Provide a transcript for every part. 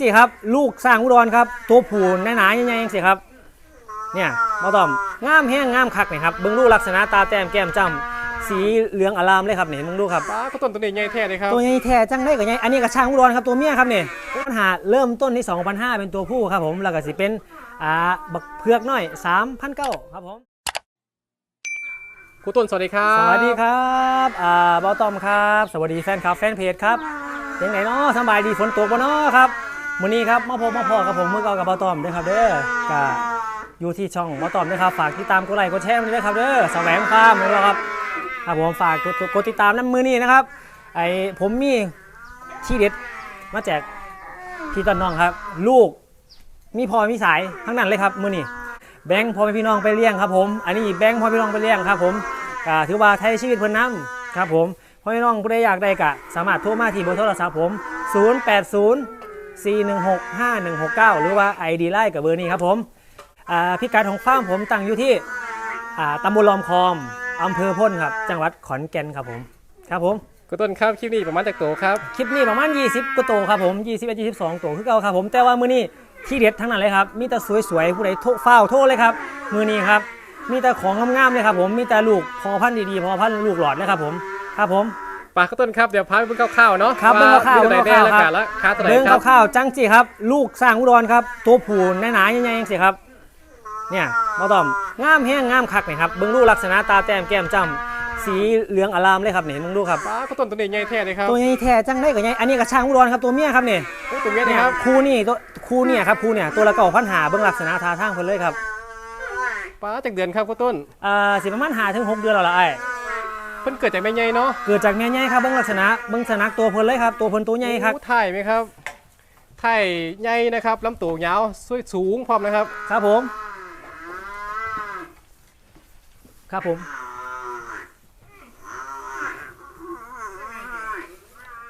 จีครับ ลูกสร้างอุดรครับตัวผูหนาๆใหญ่ๆยังสิครับ เนี่ยบอตอมงามแห้งงามคักเนี่ยครับเบิ่งดูลักษณะตาแต้มแก้มจ้ำสีเหลืองอลามเลยครับเนี่ยมึงดูครับป้าก็ต้นตัวนี้ใหญ่แท้เลยครับตัวใหญ่แท้จังได้กับใหญ่อันนี้กับช่างอุดรครับตัวเมียครับเนี่ยปัญหาเริ่มต้นที่2,500เป็นตัวผู้ครับผมแล้วก็สิเป็นอ่าบักเผือกน้อย3,900ครับผมครูต้นสวัสดีครับสวัสดีครับอ่าบอตอมครับ สวัสดีแฟนคลับแฟนเพจครับยังไงเนาะสบายดีฝนตกบ่เนาะครับ มื้อนี้ครับมาพบมาพอกับผมมือเก่ากับบอตอมด้อครับเด้อกะอยู่ที่ช่องบอตอมนะครับฝากติดตามกดไลค์กดแชร์มันด้วยครับเด้อแสวงความเหมือนกันครับครับผมฝากกดติดตามน้ำมือนี้นะครับไอผมมีที่เด็ดมาแจกพี่ต้นน้องครับ ลูกมีพอมีสายทั้งนั้นเลยครับมือนี้แบงค์พอแม่พี่น้องไปเลี้ยงครับ ผม อันนี้แบงค์พอพี่น้องไปเลี้ยงครับ ผมก็ถือว่าไทยชีวิตเพิ่นน้ำครับ ผมพ่อพี่น้องผู้ใดอยากได้กะสามารถโทรมาที่เบอร์โทรศัพท์ผม 080 416 5169 หรือว่า ID ไลน์กับเบอร์นี้ครับผมอ่าพิกัดของฟาร์มผมตั้งอยู่ที่อ่าตำบลลอมคอมอำเภอพ้นครับ จังหวัดขอนแก่นครับผม ครับผมครูต้นครับคลิปนี้ประมาณจากโตครับ คลิปนี้ประมาณ 20กว่าตัวครับผม21 22ตัวคือเก่าครับผม แต่ว่ามื้อนี้ที่เด็ดทั้งนั้นเลยครับ มีแต่สวยๆ ผู้ใดโทรเฝ้าวโทรเลยครับ มื้อนี้ครับ มีแต่ของงามๆเลยครับผม มีแต่ลูกพอพันธุ์ดีๆ พอพันธุ์ลูกหลอดเลยครับผม ครับผม ป้าก็ต้นครับเดี๋ยวพาไปเบิ่งคร่าวๆเนาะครับเบิ่งคร่าวๆมีตัวไหนเบิ่งแน่คร่าวๆแล้วกันแล้วค้าตัวไหนเบิ่งครับข้าวๆจังจีครับ ลูกสร้างอุดรครับ ตัวผูหนาๆใหญ่ๆจังสิครับ เนี่ยมาตอมงามแห้งงามคักนี่ครับเบิ่งดูลักษณะตาแต้มแก้มจ้ำสีเหลืองอลามเลยครับนี่มึงดูครับป้าก็ต้นตัวนี้ใหญ่แท้เลยครับตัวใหญ่แท้จังได้กับใหญ่อันนี้กับช่างอุดรครับตัวเมียครับนี่โอ้ตัวเนี้ยเนี่นะยครับครูนี่ตัวครูเนี่ยครับครูเนี่ยตัวละเก่าพันหาเบื้องลักษณะท่าทางเพิ่นเลยครับป้าจากเดือนครับครูต้นอ่าสิประมาณหาถึงหกเดือนแล้วล่ะไอ้ เพิ่นเกิดจากแม่ใหญ่เนาะเกิดจากแม่ใหญ่ครับเบื้องลักษณะเบื้องสนักตัวเพิ่นเลยครับ ตัวเพิ่นตัวใหญ่ครับโอ้ถ่ายไหมครับถ่ายใหญ่นะครับลำตัวยาวสวยสูงพร้อมนะครับ ครับผม ครับผม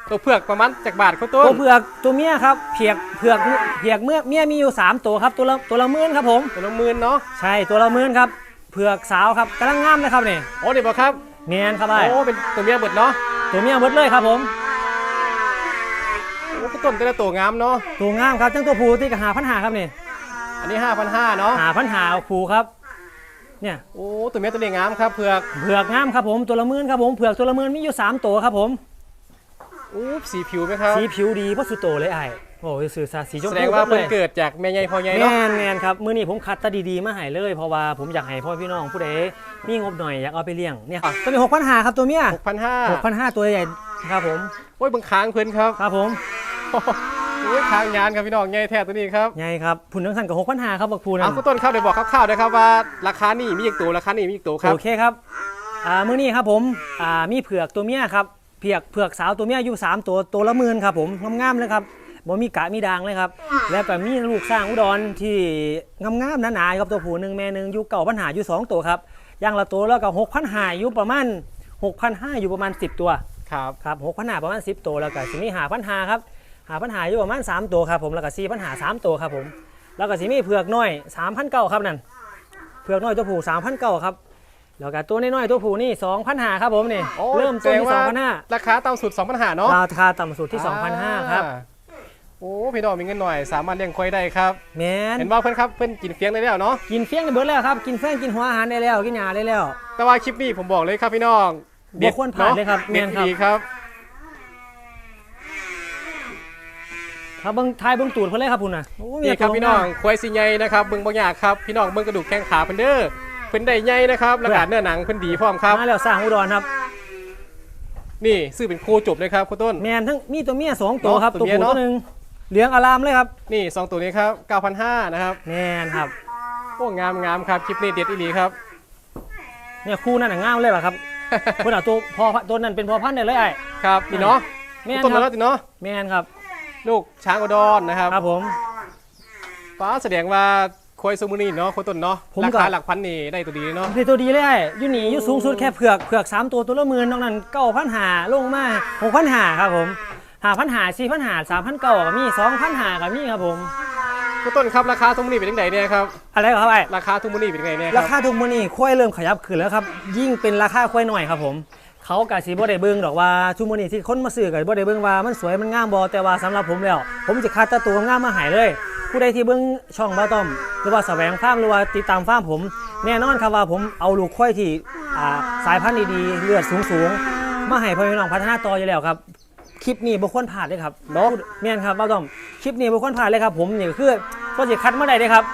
ตัวเผือกประมาณจากบาทครูต้นตัวเผือกตัวเมียครับเผือกเผือกเผือกเมื่อเมียมีอยู่สามตัวครับตัวละตัวละหมื่นครับผมตัวละหมื่นเนาะใช่ตัวละหมื่นครับเผือกสาวครับกำลังงามเลยครับนี่โอ้เดี๋ยวบอกครับ เนียนครับไอ้โอ้เป็นตัวเมียเบิดเนาะตัวเมียหมดเลยครับผมโอ้ครูต้นแต่ละตัวงามเนาะตัวงามครับจังตัวผูที่กับหาพันหาครับนี่อันนี้5,500เนาะหาพันหาผูครับเนี่ยโอ้ตัวเมียตัวนี้งามครับเผือกเผือกงามครับผมตัวละหมื่นครับผมเผือกตัวละหมื่นมีอยู่3ตัวครับผมอู้สีผิวไหมครับสีผิวดีเพราะสุดโตเลยไอ้าย โอ้ยสื่อสารสีชมแสพูดงว่าเลเพิ่นยเกิดจากแม่ใหญ่พ่อใหญ่แมเนาะนแมนครับมื้อนี้ผมคัดตาดีๆมาให้เลย เพราะว่าผมอยากให้พ่อพี่น้องผู้ใดมีงบหน่อยอยากเอาไปเลี้ยงเนี่ยครับตัวนี้หกพันหาครับตัวเมียหกพันห้าหกพันห้าตัวใหญ่ครับผมโอ้ยเบิ่งค้างเพิ่นครับครับผมโอ้ยค้างยานครับพี่น้องใหญ่แท้ตัวนี้ครับใหญ่ครับผุนทั้งสันกับหกพันหาครับบักพูนั่เอานคุณต้นครับเดี๋ยวบอกคร่าวๆนะครับว่าราคานี่มีอีกตัวราคานี่มีอีกตัวครับโอเคครับอ่ามื้อนี้ครับผมอ่ามีเผือกตัวเมียครับเผือกเผือกสาวตัวเมียอยู่สามตัวตัวละหมื่นครับผมงามๆเลยครับ บ่มีกะมีด่างเลยครับ แล้วก็มีลูกสร้างอุดรที่งามๆหนาๆครับตัวผู้หนึ่งแม่หนึ่งอยู่เก่าปัญหาอยู่สองตัวครับอย่างละตัวแล้วก็หกพันหาอยู่ประมาณหกพันห้าอยู่ประมาณสิบตัวครับครับหกพันหาประมาณสิบตัวแล้วก็สิมีหาพันหาครับหาพันหาอยู่ประมาณสามตัวครับผมแล้วก็สี่พันหาสามตัวครับผมแล้วก็สิมีเผือกน้อยสามพันเก้าครับนั่นเผือกน้อยตัวผู้สามพันเก้าครับแล้วก็ตัวน้อยๆตัวผู้นี่สองพันหาครับผมนี่โอ้เริ่มต้นที่แสสดองว่าพันห้าราคาต่ำสุด2,500เนาะราคาต่ำสุดที่สองพันห้าครับอ่ โอ้พี่น้องมีเงินหน่อย สามารถเลี้ยงควายได้ครับแมนเห็นว่าเพิ่นครับเพิ่นกินเฟียงได้แล้วเนาะกินเฟี้ยงในเบิร์ดแล้วครับกินแฟงกินหัวอาหารได้แล้วกินยาได้แล้วแต่ว่าคลิปนี้ผมบอกเลยครับพี่น้องบ่ควรพลาดเลยครับเด็ดแม่นครับดีครับครับเบิ้งทายเบิ้งตูดเพิ่นเลยครับคุณน่ะโอ้มีนี่ครับตัวพี่น้องามควายสีใหญ่นะครับเบิ่งบางอย่างครับพี่น้องเบิ่งกระดูกแข้งขาเพิ่นเด้อเพิ่นได้ใหญ่นะครับแล้วก็เนื้อหนังเพิ่นดีพร้อมครับมาแล้วสร้างอุดรครับนี่ซื้อเป็นคู่จบเลยครับคุณต้นแมนทั้งมีตัวเมียสองตัวครับตัตัววเมียผู้เนอะตัวหนึ่ง เหลืองอารามเลยครับนี่สองตัวนี้ครับ9,500นะครับแมนครับโอ้งามงามครับคลิปนี้เด็ดอีหลีครับ เนี่ยคู่นั่นน่ะงามเลยป่ะครับ เพิ่นเอาตัวพอตัวนั้นเป็นพอพันธุ์ได้เลยไอ้ ครับนี่เนาะแม่นต้นครัแล้วบติเนาะแมนครับลูกช้างอุดรนะครับครับผม ป้าแสดงว่าควายซูมูนี่เนาะคุณต้นเนาะผมราก็ คาหลักพันนี่ได้ตัวดีเนาะเป็นตัวดีเลยไอ้อยู่หนีอยู่สูงสุดแค่เผือกเผือกสามตัวตัวละหมื่นนอกนั้นเก้าพันหาลงมาหกพันหาครับผม หาพันหาสี่พันหาสามพันเก้าก็มีสองพันหาก็มีครับผมคุณต้นครับราคาทุกมูนี่เป็นยังไงเนี่ยครับอะไรครับไอ้ราคาทุกมูนี่เป็นยังไงเนี่ยครารับคาทุกมื้อนี้ควายเริ่มขยับขึ้นแล้วครับ ยิ่งเป็นราคาควายหน่อยครับผม เขเขากะสิบ่ได้เบิ่งดอกว่าทุกมื้อนี้ที่คนมาซื้อก็บ่ได้เบิ่งว่ามันสวยมันงามบ่แต่ว่าสำหรับผมแล้ว ผมสิคัดแต่ตัวงามมาให้เลย ผู้ใดที่เบิ่งช่องบ่าวต้อม หรือว่าแสวงฟาร์มหรือว่าติดตามฟาร์มผม แน่นอนครับว่าผมเอาลูกควายที่อ่าสายพันธุ์ดีๆเลือดสูงๆ มาให้พ่อแม่พี่น้องพัฒนาต่ออยู่แล้วครับ คลิปนี้บ่ควรพลาดเลยครับเนาะแม่นครับบ่าวต้อมคลิปนี้บ่ควรพลาดเลยครับ ผมนี่ก็คือก็สิคัดมาได้เลยครับ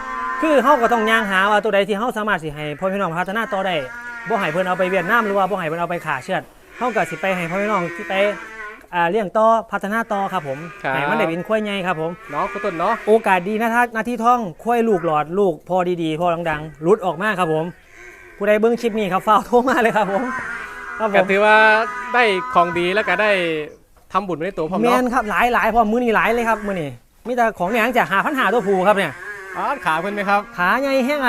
คือเฮาก็ต้องย่างหาว่าตัวใดที่เฮาสามารถสิให้พ่อแม่พี่น้องพัฒนาต่อได้บ่ให้เพิ่นเอาไปเวียดนามหรือว่าบ่ให้เพิ่นเอาไปขาเชือดเฮาก็สิไปให้พ่อแม่พี่น้องที่ไปอ่าเลี้ยงต่อพัฒนาต่อครับผมครับให้มันได้เป็นควายใหญ่ครับผมเนาะคุณต้นเนาะโอกาสดีนะทักหน้าที่ท่องควายลูกหลอดลูกพอดีๆพอดังๆรุดออกมาครับผม ผู้ใดเบิ้งคลิปนี้ครับฝ้าวโทรมาเลยครับผมครับผก็มถือว่าได้ของดีแล้วก็ได้ ทำบุญไว้ในตัวผมแมเนาะนครับหลายหลายพอมือนี่หลายเลยครับมือนี่มีแต่ของเนี่ยจากหาพันหาตัวผูครับเนี่ยอ๋อขาเพิ่นไหมครับ ขาใหญ่แห้งไง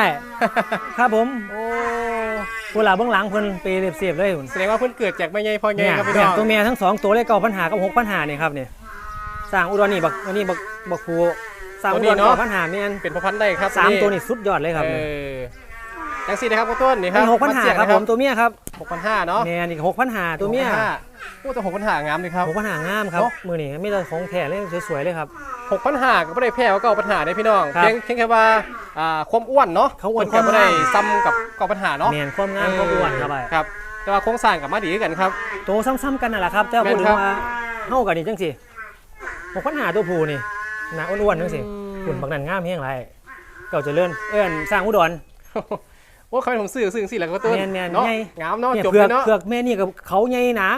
ครับผมโอ้ผู้หลาเบื้องหลังเพิ่นเปรียบเสียบเลยแสดงว่าเพิ่นเกิดจากแม่ใหญ่พ่อใหญ่เนี่ยครับพี่แบน้บองตัวเมียทั้งสองตัวเลยเก้าพันหากับหกพันหาเนี่ยครับเนี่ยสร้างอุดรนี่บักอันนี้บักบักผูสร้างอุดรเก้าพันหาแมนเป็นพ่อพันธุ์ได้ครับสามตัวนี่สุดยอดเลยครับเอเนี่ยอจังสี่นะครับคุณต้นนี่คอัรันบนี้หกพันหาครับผมตัวเมียครับ หกพันห้าเนาะแมนอีกหกพันหาตัวเมีย6,500โอ้แต่หกพันห้างามเลยครับหกพันหางามครับเนอะมือนี่มีแต่ของแท้เลยสวยๆเลยครับหกพันห้าก็ไม่ได้แพ้ว่าเก้าพันห้าได้พี่น้องครับเพียงเพียงแค่ว่าอ่าความอ้วนเนาะเขาอ้วนพิ่ก็ไม่ได้ความงามซ้ำกับเก้าพันห้าเนาะแมนความงามความอ้วนครับไปครับแต่ว่าโครงสร้างกับมาดีกันครับโตซ้ำๆกันนั่นแหละครับแต่ว่าแม่พูดนถึครังบว่าเฮากันนี่จังสิหกพันหาตัวผู้นี่หนาอ้วนๆจังสิหุ่นบักนั่นงามเฮียงไรเก่าเจริญเอิ้นสร้างอุดร โอ้เขาเป็นผมซื้อซื้อสิแหละก็ต้นแม่นๆเนาะใหญ่งามเนาะเนี่ยจบเผืเลอกยเนาะเผือกแม่นี่กับเขาใหญ่หนา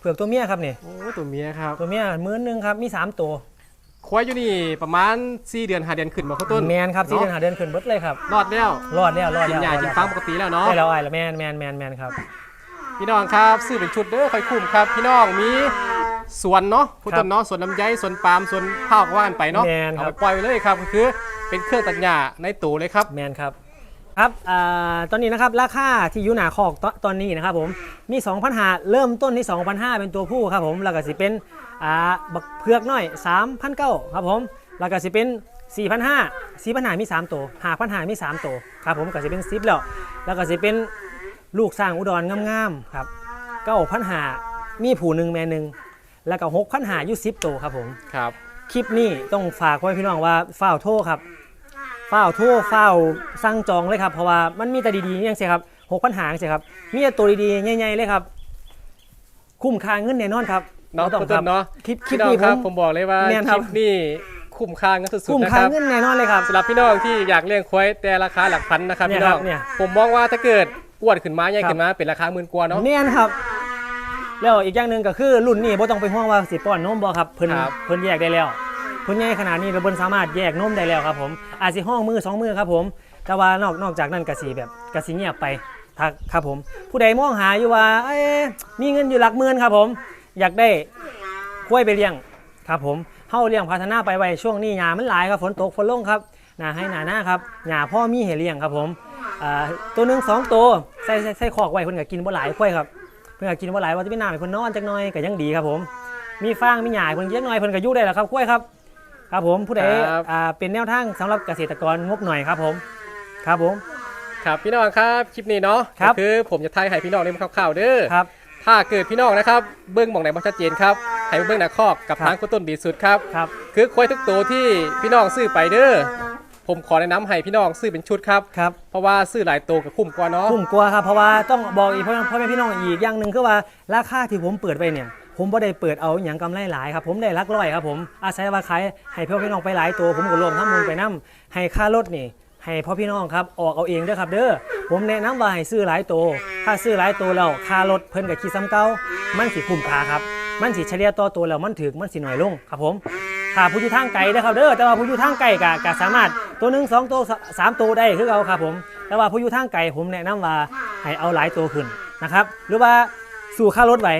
เผือกตัวเมียครับนี่โอ้ตัวเมียครับตัวเมียมื้อนึงครับมีสามตัวควายอยู่นี่ประมาณ4เดือน5เดือนขึ้นมาเขาต้นแมนครับสี่เนาะเดือนหาเดือนขึ้นเบิดเลยครับรอดแล้วรอดแล้วรอดกินแล้วยารอดกินแล้วฟังปกติแล้วเนาะ ได้แล้วไอ้ละแมนแมนแมนแมนครับ พี่น้องครับซื้อเป็นชุดเด้อค่อยคุ้มครับพี่น้องมีสวนเนาะผู้ต้นเนาะสวนลำไยสวนปาล์มสวนข้าวก็ว่ากันไปเนาะแม่นครับเอาไปปล่อยไว้เลยครับก็คือเป็นเครื่องตัดหญ้าในตู้เลยครับแมนครับ ครับอ่าตอนนี้นะครับราคาที่อยูหนาคอกตตอนนี้นะครับผมมี2,000หาเริ่มต้นที่2,500เป็นตัวผู้ครับผมแล้วก็สิเป็นอ่าบักเผือกน้อย3,900ครับผมแล้วก็สิเป็น4,500 4,500มี3ตัว5,500มี3ตัวครับผมก็สิเป็น10แล้วแล้วก็สิเป็นลูกสร้างอุดรงามๆครับ9,500มีผู้หนึ่งแม่หนึ่งแล้วก็6,500อยู่10ตัวครับผมครับคลิปนี้ต้องฝากไว้พี่น้องว่าฝ้าวโทรครับ ฝ้าวโทรฝ้าวสั่งจองเลยครับ เพราะว่ามันมีแต่ดีๆอย่างเสียครับหกปัญหาอย่างเสียครับ มีแต่ตัวดีๆใหญ่ๆเลยครับ คุ้มค่าเงินแน่นอนครับเนาะบ่ต้องคุณคต้รับนเนาะคลิปคลิพี่ปน้องนี้คผรับม ผมบอกเลยว่าแม่นคครัลิบ ปนี้คุ้มค่าเงินสุดคุ้มๆนะคค่ารับเงินแน่นอนเลยครับ สำหรับพี่น้องที่อยากเลี้ยงควายแต่ราคาหลักพันนะครับเนี่ยพี่น้องครับเนี่ย ผมมองว่าถ้าเกิดอ้วนขึ้นมาใหญ่ครับขึ้นมาเป็นราคาหมื่นกว่าเนาะ แน่นครับ แล้วอีกอย่างหนึ่งก็คือรุ่นนี้บ่ต้องไปห่วงว่าสิป้อนนมบ่ครับเพิ่นครับ เพิ่นแยกได้แล้ว เพิ่นใหญ่ขนาดนี้เราเพิ่นสามารถแยกนมได้แล้วครับผมอาจสิห้องมือสองมือครับผม แต่ว่านอกนอกจากนั้นก็สิแบบก็สิเงียบไปทักครับผม ผู้ใดมองหาอยู่ว่าเอ้มีเงินอยู่หลักหมื่นครับผม อยากได้กล้วยไปเลี้ยงครับผมเฮาเลี้ยงพัฒนาไปไว้ช่วงนี้หญ้ามันหลายครับฝนตกฝนลงครับหนาให้หนาหน้าครับหญ้าพ่อมีให้เลี้ยงครับผมตัวหนึ่งสองตัวใส่ใส่คอกไว้เพิ่นก็กินบ่หลายกล้วยครับเพิ่นก็กินว่าหลายว่าจะไมีน้ำให้เพิ่นนอนจักหน่อยก็ยังดีครับผม มีฟางมีหญ้าให้เพิ่นจักหน่อยเพิ่นก็อยู่ได้แล้วครับกล้วยครับ ครับผมผู้ใดครับ อ่าเป็นแนวทางสำหรับเกษตรกรงบหน่อยครับผม ครับผม ครับพี่น้องครับคลิปนี้เนาะครับ ก็คือผมจะทายให้พี่น้องได้คร่าวๆเด้อครับถ้าเกิดพี่น้องนะครับเบื้องหมองไหนบ่ชัดเจนครับให้เบื้องหน้าคอกกับครับทางคุณต้นดีสุดครับ ครับ คือควายทุกตัวที่พี่น้องซื้อไปเด้อผมขอแนะนำให้พี่น้องซื้อเป็นชุดครับ ครับ เพราะว่าซื้อหลายตัวกับคุ้มกว่าเนาะคุ้มกลัวครับเพราะว่าต้องบอกอีกพ่อพ่อแม่พี่น้องอีกอย่างหนึ่งคือว่าราคาที่ผมเปิดไปเนี่ย ผมบ่ได้เปิดเอาอย่างกำไรหลายครับผมได้หลักร้อยครับผมอาศัยว่าขายให้พ่อพี่น้องไปหลายตัว ผมก็รวมทั้งมูลไปนํให้ค่ารถนี่ให้พ่อพี่น้องครับออกเอาเองเด้อครับ เด้อผมแนะนำว่าให้ซื้อหลายตัวถ้าซื้อหลายตัวแล้วค่ารถเพิ่นกับคิดซ้ำเก่ามันสิคุ้มค่าครับมันสิเฉลี่ยต่อตัวแล้วมันถึกมันสิหน่อยลงครับผมถ้าผู้อยู่ทางไกลนะครับเด้อแต่ว่าผู้อยู่ทางไกลก็ก็สามารถตัวหนึ่งสองตัวสามตัวได้คือเอาครับผม แต่ว่าผู้อยู่ทางไกลผมแนะนำว่าให้เอาหลายตัวขึ้นนะครับ หรือว่าสู่ค่ารถไหว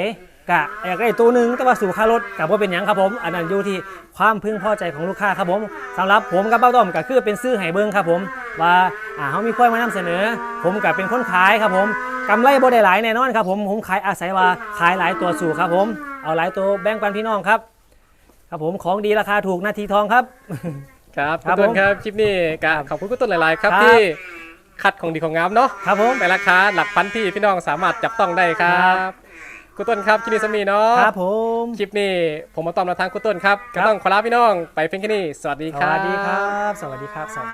กะอยากได้ตัวหนึ่งแต่ว่าสู่ค่ารถกับว่าเป็นหยังครับผม อันนั้นอยู่ที่ความพึงพอใจของลูกค้าครับผมสำหรับผมกับเบ้าต้อมก็คือเป็นซื้อไห้เบิ้งครับผม ว่าอ่าเขามีค่อยมานำเสนอ ผมกับเป็นคนขายครับผมกำไรบ่ได้หลายแน่นอนครับผมผมขายอาศัยว่าขายหลายตัวสู่ครับผมเอาหลายตัวแบ่งปันพี่น้องครับ ครับผมของดีราคาถูกนาทีทองครับ ครับครับคุณต้นผมครับคลิปนี้ก็ขอบคุณคุณต้นหลาย ๆ ครับครับ ที่คัดของดีของงามเนาะครับผมในราคาหลักพันที่พี่น้องสามารถจับต้องได้ครับ คุณต้นครับคลิปนี้สมีเนาะครับผมคลิปนี้ผมมาตอมมาทางคุณต้นครับครัก็บต้องขอลาพี่น้องไปเพียงแค่นี้สวัสดีสครับ วัสดีครับ สวัสดีครับสวัสดี